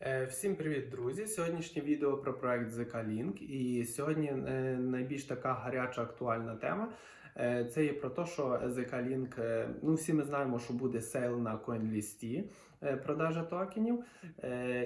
Е, Всім привіт, друзі! Сьогоднішнє відео про проект ZK. І сьогодні е, найбільш така гаряча актуальна тема. Е, Це є про те, що ZK ну всі ми знаємо, що буде сейл на е, продажа токенів.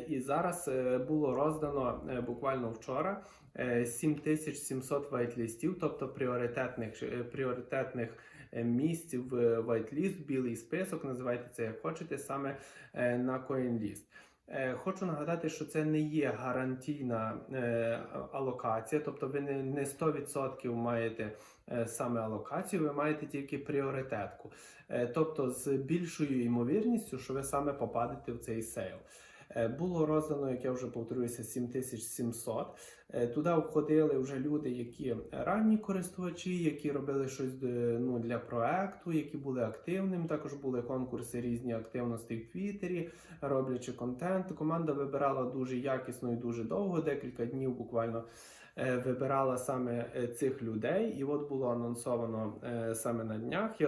І зараз було роздано буквально вчора е, 7700 вайтлістів, тобто пріоритетних, пріоритетних місць в вайтліст, білий список, називайте це як хочете, саме на CoinList. Е, Хочу нагадати, що це не є гарантійна е, алокація, тобто ви не, не 100% маєте е, саме алокацію, ви маєте тільки пріоритетку. Тобто з більшою ймовірністю, що ви саме попадете в цей сейл. Е, Було роздано, як я вже повторююся, 7700. Е, Туди входили вже люди, які ранні користувачі, які робили щось е, ну, для проекту, які були активними. Також були конкурси різні активності в Твіттері, роблячи контент. Команда вибирала дуже якісно і дуже довго, декілька днів буквально. Вибирала саме цих людей, і от було анонсовано саме на днях.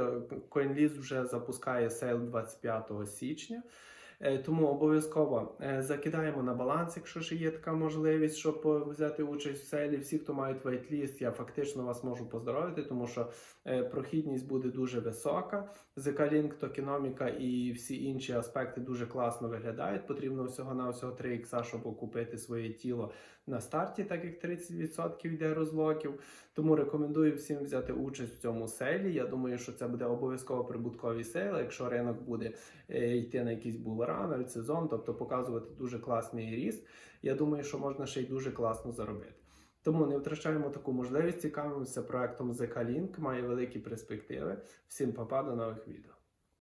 CoinList вже запускає сейл 25 січня. Е, Тому обов'язково е, закидаємо на баланс, якщо ще є така можливість, щоб е, взяти участь в селі. Всі, хто мають вайтліст, я фактично вас можу поздоровити, тому що прохідність буде дуже висока. Zeka-Link, токеноміка і всі інші аспекти дуже класно виглядають. Потрібно всього на всього 3 ікса, щоб окупити своє тіло на старті, так як 30% йде розлоків. Тому рекомендую всім взяти участь в цьому селі. Я думаю, що це буде обов'язково прибутковий сейл. Якщо ринок буде йти на якийсь булран, альтсезон, тобто показувати дуже класний ріст. Я думаю, що можна ще й дуже класно заробити. Тому не втрачаємо таку можливість. Цікавимося проектом ZK має великі перспективи. Всім папа, до нових відео.